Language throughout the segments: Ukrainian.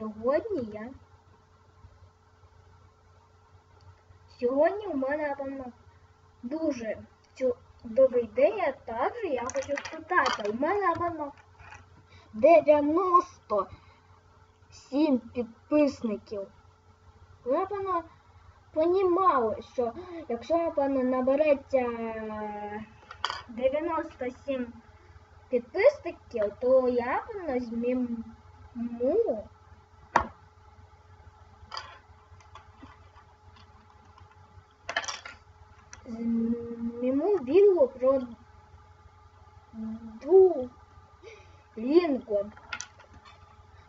Сьогодні я. Сьогодні у мене, напевно, дуже чудовий день, а також я хочу спитати. У мене, напевно, 97 підписників. Ви, напевно, понімали, що якщо, напевно, набереться 97 підписників, то я, напевно, зміму відео про.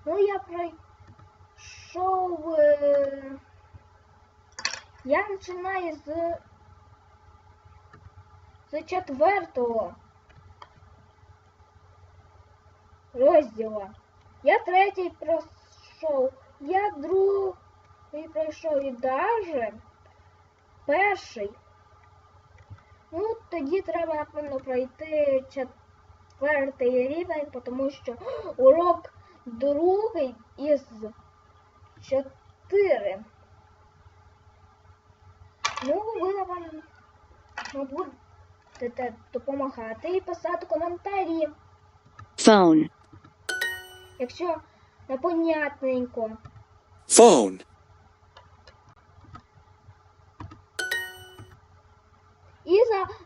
Ну, я пройшов. е, Я починаю з, з четвертого розділу. Я третій пройшов, я другий пройшов і даже перший. Ну, тоді треба, напевно, пройти четвертий рівень, тому що урок другий із чотири. Ну, ви, напевно, будете допомагати і писати коментарі. phone, Якщо непонятненько. phone,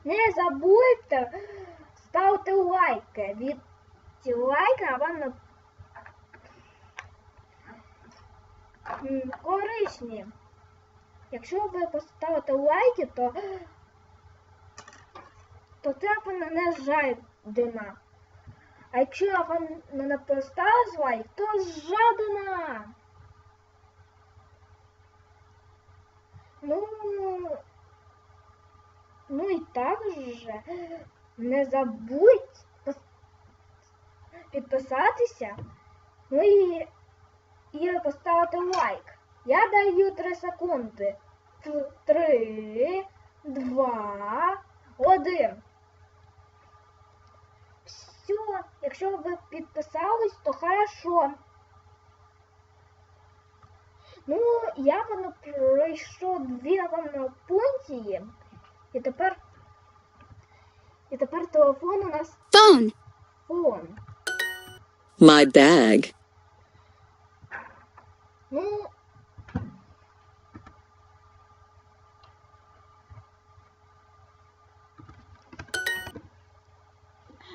І не забудьте ставити лайки. Від ці лайки, напевно, м, корисні. Якщо ви поставите лайки, то, то це не жадина. А якщо вам не поставив лайк, то жадина. Ну, ну і також не забудь підписатися, ну і, і поставити лайк. Я даю 3 секунди. 3, 2, 1. Все, якщо ви підписались, то хорошо. Ну, я воно пройшов дві пункції. І тепер. І тепер телефон у нас phone, фон. my bag, Ну.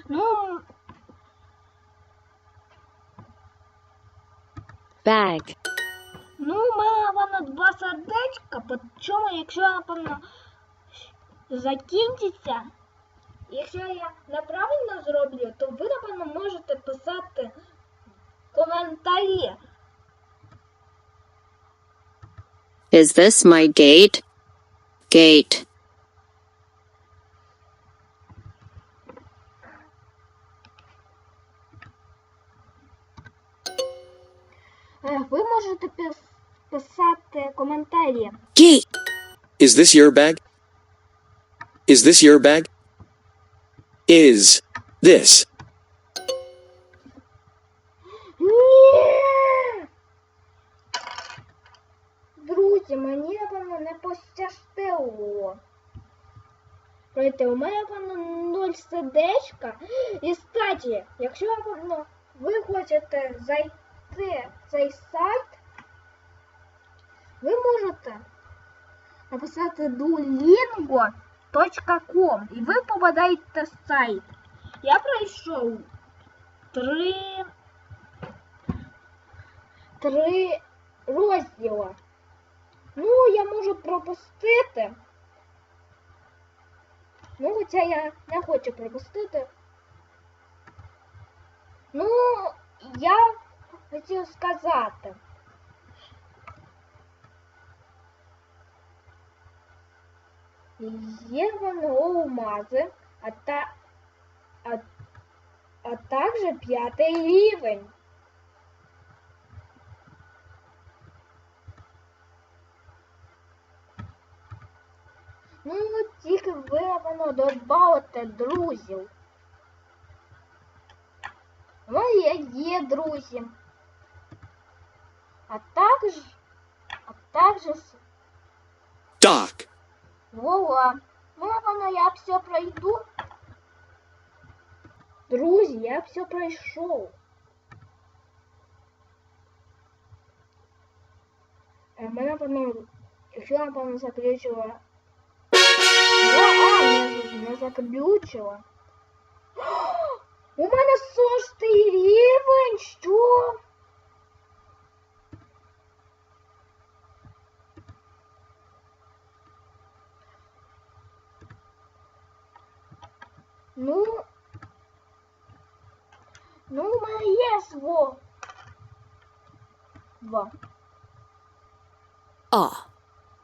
Ну, bag, ну, мене воно два сердечка, причому, якщо напевно закінчиться, якщо я неправильно зроблю, то ви, напевно, можете писати коментарі. is this my gate? Gate, Е, Ви можете пис- писати коментарі. gate, is this your bag? Is this your bag? Is this! Друзі, мені, напевно, не пощастило. Пройти, у мене, напевно, нуль сердечка. І, кстати, якщо, напевно, ви хочете зайти в цей сайт, ви можете написати duolingo.com і ви попадаєте в сайт. Я пройшов три три розділа. Ну, я можу пропустити. Ну, хоча я не хочу пропустити. Ну, я хотів сказати. Є воно алмази, а, та, а, а також п'ятий рівень. Ну, тільки ви, напевно, додбавите друзів. Ну, є, є друзі. А також, а також с- dock, Вова, ну напевно я все пройду. Друзі, я все пройшов. Е, Мене напевно, якщо напевно заключила. О, а, не, не заключила. У мене шостий рівень, що? Ну, ну, у мене є сво. Два. Ah.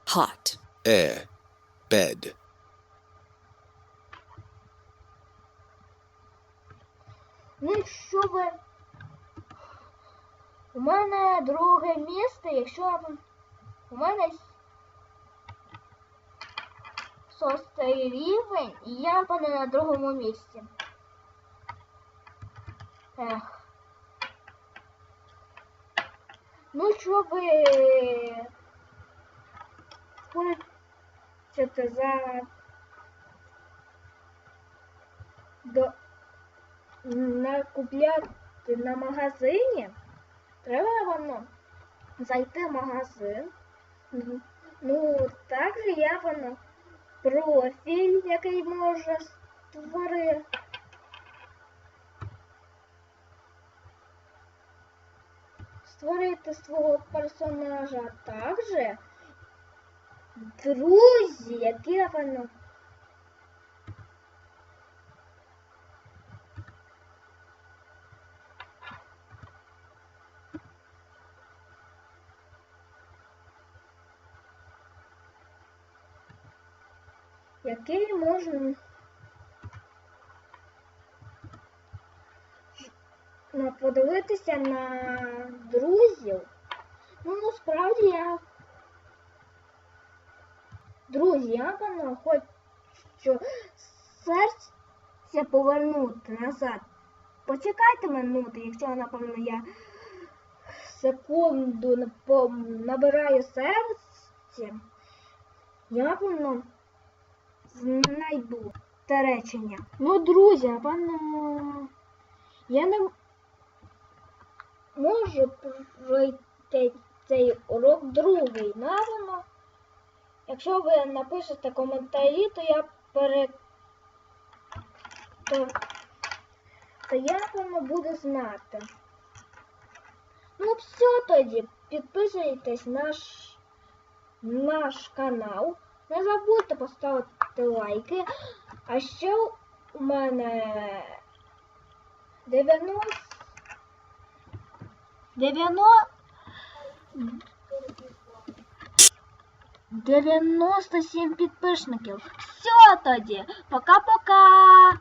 Hot. air, bed, Ну, якщо ви... У мене друге місце, якщо у мене шостий рівень, і я напевно на другому місці. Ех. Ну, що ви хочете за до накупляти на магазині, треба воно зайти в магазин. Ну, також є воно профіль, який може створити. Створити свого персонажа, також друзі, які воно який можна подивитися на друзів. Ну, насправді я. Друзі, я напевно хочу серце повернути назад. Почекайте минути, якщо напевно я секунду набираю серце, я напевно знайду те речення. Ну, друзі, напевно, я не можу пройти цей урок другий. Напевно, якщо ви напишете коментарі, то я пере... то, то я, напевно, буду знати. Ну, все тоді. Підписуйтесь на наш, наш канал. Не забудьте поставити лайки. А ще у мене 90 90 97 підписників. Все тоді. Пока-пока.